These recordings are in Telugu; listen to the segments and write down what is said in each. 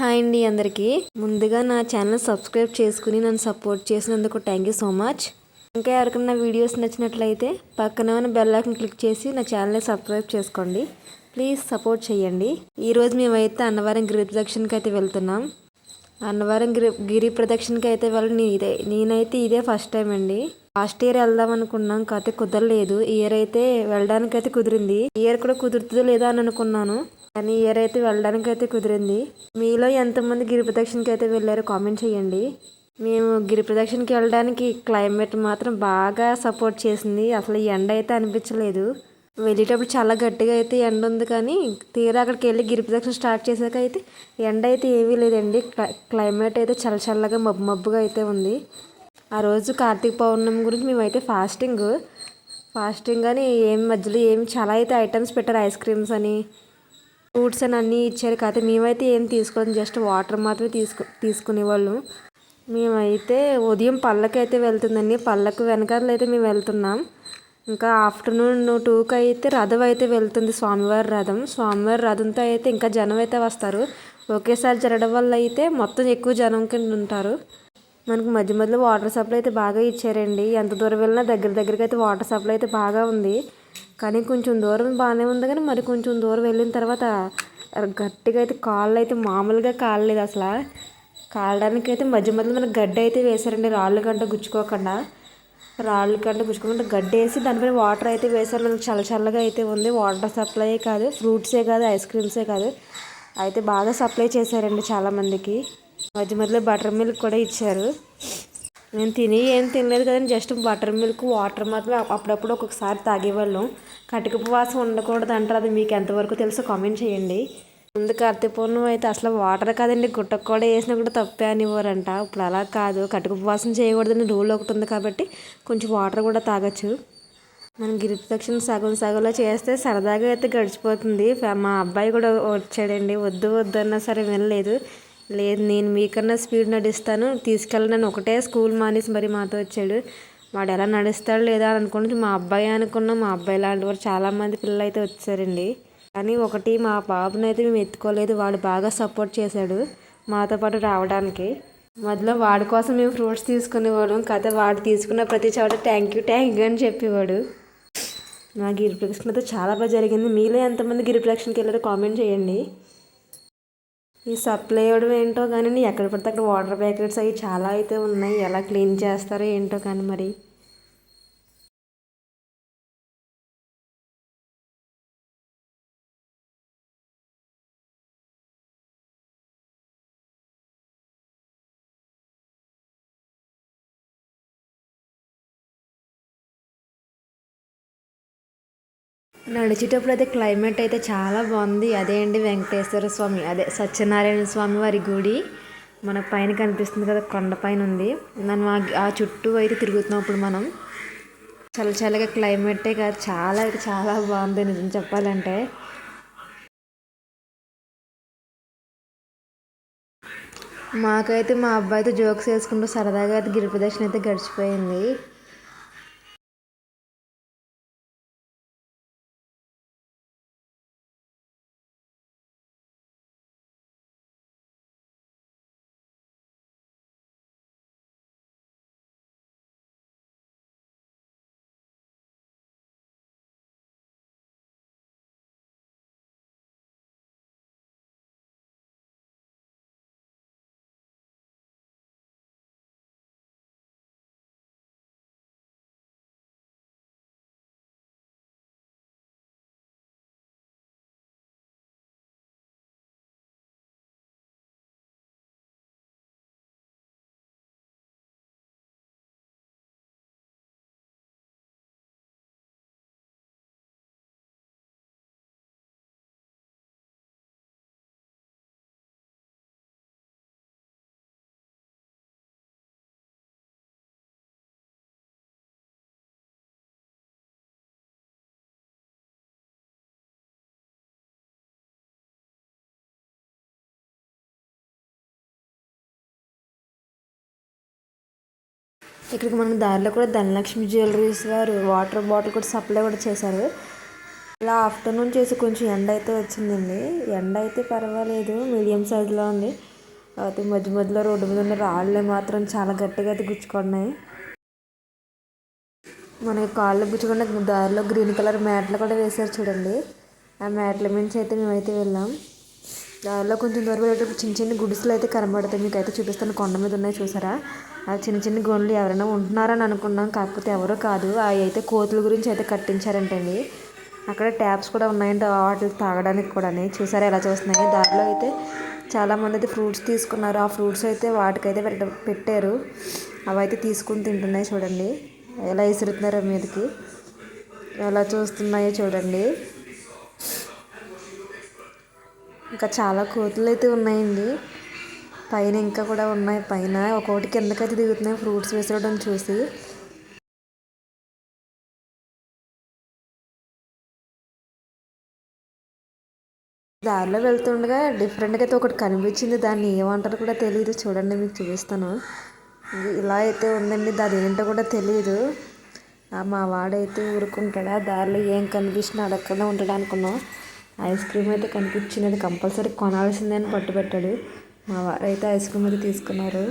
హాయ్ అండి అందరికీ. ముందుగా నా ఛానల్ సబ్స్క్రైబ్ చేసుకుని నన్ను సపోర్ట్ చేసినందుకు థ్యాంక్ యూ సో మచ్. ఇంకా ఎవరికైనా వీడియోస్ నచ్చినట్లయితే పక్కనే ఉన్న బెల్ క్లిక్ చేసి నా ఛానల్ని సబ్స్క్రైబ్ చేసుకోండి. ప్లీజ్ సపోర్ట్ చేయండి. ఈరోజు మేమైతే అన్నవరం గిరి ప్రదక్షిణకి అయితే వెళ్తున్నాం. అన్నవరం గిరి గిరి ప్రదక్షిణకి అయితే వెళ్ళి ఇదే నేనైతే ఇదే ఫస్ట్ టైం అండి. లాస్ట్ ఇయర్ వెళ్దాం అనుకున్నాం కాకపోతే కుదరలేదు. ఇయర్ అయితే వెళ్ళడానికి అయితే కుదిరింది. ఈ ఇయర్ కూడా కుదురుతుందో లేదా అని అనుకున్నాను. కానీ ఇయర్ అయితే వెళ్ళడానికి అయితే కుదిరింది. మీలో ఎంతమంది గిరి ప్రదక్షిణకి అయితే వెళ్ళారో కామెంట్ చేయండి. మేము గిరి ప్రదక్షిణకి వెళ్ళడానికి క్లైమేట్ మాత్రం బాగా సపోర్ట్ చేసింది. అసలు ఎండ అయితే అనిపించలేదు. వెళ్ళేటప్పుడు చాలా గట్టిగా అయితే ఎండ ఉంది కానీ తీరా అక్కడికి వెళ్ళి గిరి ప్రదక్షిణ స్టార్ట్ చేశాక అయితే ఎండ అయితే ఏమీ లేదండి. క్లైమేట్ అయితే చల్ల చల్లగా మబ్బు మబ్బుగా అయితే ఉంది. ఆ రోజు కార్తీక పౌర్ణమి గురించి మేమైతే ఫాస్టింగ్. ఫాస్టింగ్ అని ఏం మధ్యలో ఏం చాలా అయితే ఐటమ్స్ పెట్టారు. ఐస్ క్రీమ్స్ అని ఫ్రూట్స్ అని అన్నీ ఇచ్చారు. కాకపోతే మేమైతే ఏం తీసుకోలేదు. జస్ట్ వాటర్ మాత్రమే తీసుకు తీసుకునేవాళ్ళం మేమైతే ఉదయం పళ్ళకి అయితే వెళ్తుందండి. పళ్ళకు వెనకాల అయితే మేము వెళ్తున్నాం. ఇంకా ఆఫ్టర్నూన్ టూకి అయితే రథం అయితే వెళ్తుంది. స్వామివారి రథం. స్వామివారి రథంతో అయితే ఇంకా జనం అయితే వస్తారు. ఒకేసారి జరగడం వల్ల అయితే మొత్తం ఎక్కువ జనం కింద ఉంటారు. మనకు మధ్య మధ్యలో వాటర్ సప్లై అయితే బాగా ఇచ్చారండి. ఎంత దూరం వెళ్ళినా దగ్గర దగ్గరికి అయితే వాటర్ సప్లై అయితే బాగా ఉంది. కానీ కొంచెం దూరం బాగానే ఉంది కానీ మరి కొంచెం దూరం వెళ్ళిన తర్వాత గట్టిగా అయితే కాళ్ళు అయితే మామూలుగా కాలలేదు అసలు. కాలడానికి అయితే మధ్య మధ్యలో మనకు గడ్డి అయితే వేశారండి. రాళ్ళు గంట గుచ్చుకోకుండా. రాళ్ళు గంట గుచ్చుకోకుండా గడ్డి వేసి దానిపైన వాటర్ అయితే వేశారు. మనకు చల్ల చల్లగా అయితే ఉంది. వాటర్ సప్లై కాదు. ఫ్రూట్సే కాదు. ఐస్ క్రీమ్సే కాదు. అయితే బాగా సప్లై చేశారండి చాలామందికి. మధ్య మధ్యలో బటర్ మిల్క్ కూడా ఇచ్చారు. నేను తిని ఏం తినలేదు కదండి జస్ట్ బటర్ మిల్క్ వాటర్ మాత్రమే అప్పుడప్పుడు ఒక్కొక్కసారి తాగేవాళ్ళం. కటిక ఉపవాసం ఉండకూడదు అంటారు అది మీకు ఎంతవరకు తెలుసో కామెంట్ చేయండి. ముందు కార్తీక అయితే అసలు వాటర్ కాదండి గుట్టకు కూడా వేసినా కూడా తప్పే అనివ్వరంట ఇప్పుడు అలా కాదు కటిక ఉపవాసం చేయకూడదని రూల్ ఒకటి ఉంది కాబట్టి కొంచెం వాటర్ కూడా తాగొచ్చు. మనం గిరి ప్రదక్షిణ సగం సగంలో చేస్తే సరదాగా అయితే గడిచిపోతుంది. మా అబ్బాయి కూడా వచ్చాడండి వద్దు వద్దు అన్నా సరే వినలేదు. లేదు నేను మీకన్నా స్పీడ్ నడుస్తాను. తీసుకెళ్ళనని ఒకటే స్కూల్ మానేసి మరి మాతో వచ్చాడు. వాడు ఎలా నడుస్తాడు లేదా అని అనుకుంటే మా అబ్బాయి అనుకున్నాం. మా అబ్బాయి లాంటి వారు చాలామంది పిల్లలు అయితే వచ్చారండి. కానీ ఒకటి మా బాబుని అయితే మేము ఎత్తుకోలేదు. వాడు బాగా సపోర్ట్ చేశాడు మాతో పాటు రావడానికి. మధ్యలో వాడి కోసం మేము ఫ్రూట్స్ తీసుకునేవాళ్ళం. కథ వాడు తీసుకున్న ప్రతి చోట థ్యాంక్ యూ థ్యాంక్ యూ అని చెప్పేవాడు. నా గిరి అయితే చాలా బాగా జరిగింది. మీలో ఎంతమంది గిరి ప్రదక్షిణకి వెళ్ళారో కామెంట్ చేయండి. ఈ సప్లై ఇవ్వడం ఏంటో కానీ ఎక్కడ పడితే అక్కడ వాటర్ ప్యాకెట్స్ అవి చాలా అయితే ఉన్నాయి. ఎలా క్లీన్ చేస్తారో ఏంటో కానీ మరి. నడిచేటప్పుడు అయితే క్లైమేట్ అయితే చాలా బాగుంది. అదే అండి వెంకటేశ్వర స్వామి అదే సత్యనారాయణ స్వామి వారి గుడి. మన పైన కనిపిస్తుంది కదా కొండ పైన ఉంది. మనం ఆ చుట్టూ అయితే తిరుగుతున్నప్పుడు మనం చల్ల చల్లగా క్లైమేటే కాదు చాలా అయితే చాలా బాగుంది నిజం చెప్పాలంటే. మాకైతే మా అబ్బాయితో జోక్స్ వేసుకుంటూ సరదాగా అయితే గిరి అయితే గడిచిపోయింది. ఇక్కడికి మనం దారిలో కూడా ధనలక్ష్మి జ్యువెలరీస్ గారు వాటర్ బాటిల్ కూడా సప్లై కూడా చేశారు. ఇలా ఆఫ్టర్నూన్ చేసి కొంచెం ఎండ అయితే వచ్చిందండి. ఎండ అయితే పర్వాలేదు మీడియం సైజులో ఉంది. అయితే మధ్య మధ్యలో రోడ్డు మీద ఉన్న రాళ్ళు మాత్రం చాలా గట్టిగా అయితే గుచ్చుకున్నాయి. మనకి కాళ్ళు గుచ్చుకున్న దారిలో గ్రీన్ కలర్ మ్యాట్లు కూడా వేశారు చూడండి. ఆ మ్యాట్ల మించి అయితే మేమైతే వెళ్ళాం. దానిలో కొంచెం దూరం వెళ్ళేటప్పుడు చిన్న చిన్న గుడిసెలు అయితే కనబడతాయి. మీకు అయితే చూపిస్తాను. కొండ మీద ఉన్నాయి చూసారా? ఆ చిన్న చిన్న గోన్లు ఎవరైనా ఉంటున్నారని అనుకున్నాం కాకపోతే ఎవరో కాదు. అవి అయితే కోతుల గురించి అయితే కట్టించారంటండి అక్కడ ట్యాప్స్ కూడా ఉన్నాయంట. వాటికి తాగడానికి కూడా చూసారా ఎలా చూస్తున్నాయి? దారిలో అయితే చాలామంది అయితే ఫ్రూట్స్ తీసుకున్నారు. ఆ ఫ్రూట్స్ అయితే వాటికైతే పెట్టారు. అవి అయితే తీసుకుని తింటున్నాయి చూడండి. ఎలా విసురుతున్నారో మీదకి. ఎలా చూస్తున్నాయో చూడండి. ఇంకా చాలా కోతులు అయితే ఉన్నాయండి. పైన ఇంకా కూడా ఉన్నాయి. పైన ఒక్కొక్కటి కిందకైతే దిగుతున్నాయి. ఫ్రూట్స్ విసరడం చూసి. దారిలో వెళ్తుండగా డిఫరెంట్గా అయితే ఒకటి కనిపించింది. దాన్ని ఏమంటారో కూడా తెలియదు చూడండి మీకు చూపిస్తాను. ఇలా అయితే ఉందండి. దాని ఏంటో కూడా తెలియదు మా వాడైతే ఊరుకుంటాడా? దారిలో ఏం కనిపించినా అడగకుండా ఉంటాడు అనుకున్నాం. ఐస్ క్రీమ్ అయితే కనిపించినది. కంపల్సరీ కొనాల్సిందే అని పట్టుబట్టాడు. మా వారైతే ఐస్ క్రీమ్ అయితే తీసుకున్నారు.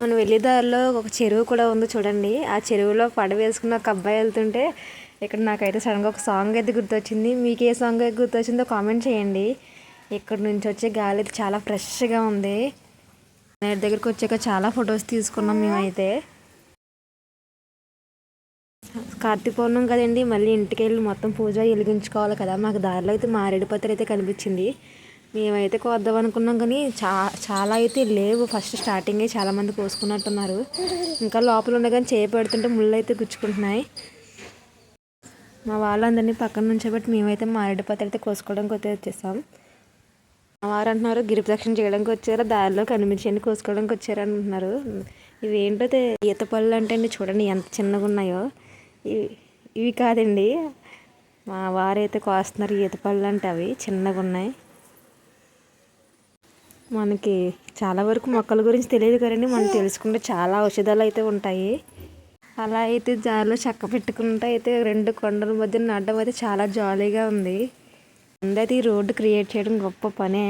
మనం వెళ్ళే దారిలో ఒక చెరువు కూడా ఉంది చూడండి. ఆ చెరువులో పడ వేసుకున్న ఒక అబ్బాయి వెళ్తుంటే ఇక్కడ నాకైతే సడన్గా ఒక సాంగ్ అయితే గుర్తొచ్చింది. మీకు ఏ సాంగ్ అయితే గుర్తొచ్చిందో కామెంట్ చేయండి. ఇక్కడ నుంచి వచ్చే గాలి చాలా ఫ్రెష్గా ఉంది. నేటి దగ్గరికి వచ్చాక చాలా ఫొటోస్ తీసుకున్నాం మేమైతే. కార్తీక పౌర్ణం కదండి మళ్ళీ ఇంటికి వెళ్ళి మొత్తం పూజ వెలిగించుకోవాలి కదా. మాకు దారిలో అయితే మారేడు పత్రి అయితే కనిపించింది. మేమైతే కోద్దాం అనుకున్నాం కానీ చా చాలా అయితే లేవు. ఫస్ట్ స్టార్టింగే చాలామంది కోసుకున్నట్టున్నారు. ఇంకా లోపల ఉన్న కానీ పెడుతుంటే ముళ్ళు అయితే గుచ్చుకుంటున్నాయి. మా వాళ్ళందరినీ పక్కన నుంచి బట్టి మేమైతే మారేడు పత్రి అయితే కోసుకోవడానికి అయితే వచ్చేసాం. మా వారు అంటున్నారు గిరి ప్రదక్షిణ చేయడానికి వచ్చారా? దారిలో కనిపించండి కోసుకోవడానికి వచ్చారు? అంటున్నారు. ఇవి ఏంటో ఈత పళ్ళు అంటే అండి చూడండి ఎంత చిన్నగా ఉన్నాయో. ఇవి ఇవి కాదండి. మా వారైతే కోస్తున్నారు ఈత పళ్ళు అంటే అవి చిన్నగా ఉన్నాయి. మనకి చాలా వరకు మొక్కల గురించి తెలియదు కదండి. మనం తెలుసుకుంటే చాలా ఔషధాలు అయితే ఉంటాయి. అలా అయితే జాలో చెక్క పెట్టుకుంటే అయితే రెండు కొండల మధ్య నడడం అయితే చాలా జాలీగా ఉంది. అందైతే ఈ రోడ్డు క్రియేట్ చేయడం గొప్ప పనే.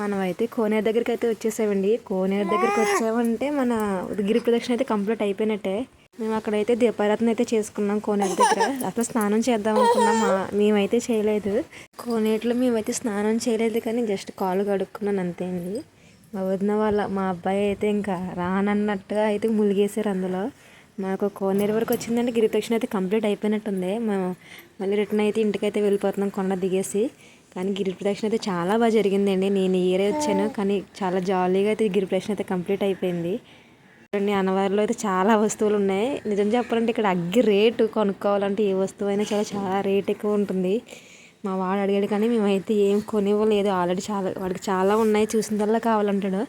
మనమైతే కోనేరు దగ్గరికి అయితే వచ్చేసామండి. కోనేరు దగ్గరికి వచ్చామంటే మన గిరి ప్రదక్షిణ అయితే కంప్లీట్ అయిపోయినట్టే. మేము అక్కడైతే దీపారాధన అయితే చేసుకున్నాం కోనేరు దగ్గర. అసలు స్నానం చేద్దాం అనుకున్నాం. మేమైతే చేయలేదు. కోనేటిలో మేమైతే స్నానం చేయలేదు కానీ జస్ట్ కాలు కడుక్కున్నాను అంతే అండి. మా వదిన వాళ్ళ మా అబ్బాయి అయితే ఇంకా రానన్నట్టుగా అయితే ములిగేశారు అందులో. మాకు కోనేరు వరకు వచ్చిందంటే గిరి ప్రదక్షిణ అయితే కంప్లీట్ అయిపోయినట్టుంది. మేము మళ్ళీ రిటర్న్ అయితే ఇంటికైతే వెళ్ళిపోతున్నాం కొండ దిగేసి. కానీ గిరి ప్రదక్షిణ అయితే చాలా బాగా జరిగిందండి. నేను ఇయరే వచ్చాను కానీ చాలా జాలీగా అయితే గిరి ప్రదక్షిణ అయితే కంప్లీట్ అయిపోయింది. చూడండి అన్నవారిలో అయితే చాలా వస్తువులు ఉన్నాయి. నిజం చెప్పాలంటే ఇక్కడ అగ్గి రేటు కొనుక్కోవాలంటే ఏ వస్తువు అయినా చాలా చాలా రేట్ ఎక్కువ ఉంటుంది. మా వాడు అడిగాడు కానీ మేమైతే ఏం కొనివ్వలేదు. ఆల్రెడీ చాలా వాడికి చాలా ఉన్నాయి. చూసిన చూసిందల్లా కావాలంటాడు.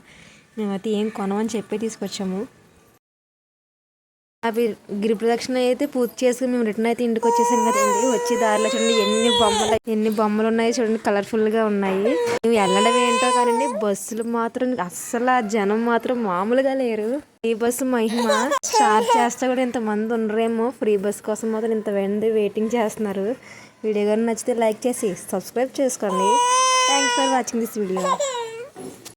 మేమైతే ఏం కొనమని చెప్పి తీసుకొచ్చాము. అవి గిరి ప్రదక్షిణ అయితే పూర్తి చేసుకుని మేము రిటర్న్ అయితే ఇంటికి వచ్చేసాం కదండి. వచ్చి దారిలో చూడండి ఎన్ని బొమ్మలు ఎన్ని బొమ్మలు ఉన్నాయి చూడండి కలర్ఫుల్గా ఉన్నాయి. మేము వెళ్ళడం ఏంటో కానీ బస్సులు మాత్రం అస్సలు జనం మాత్రం మామూలుగా లేరు. ఫ్రీ బస్సు మహిమ. స్టార్ట్ చేస్తే కూడా ఇంతమంది ఉండరేమో. ఫ్రీ బస్ కోసం మాత్రం ఇంత వెండి వెయిటింగ్ చేస్తున్నారు. వీడియో కానీ నచ్చితే లైక్ చేసి సబ్స్క్రైబ్ చేసుకోండి. Thanks for watching this video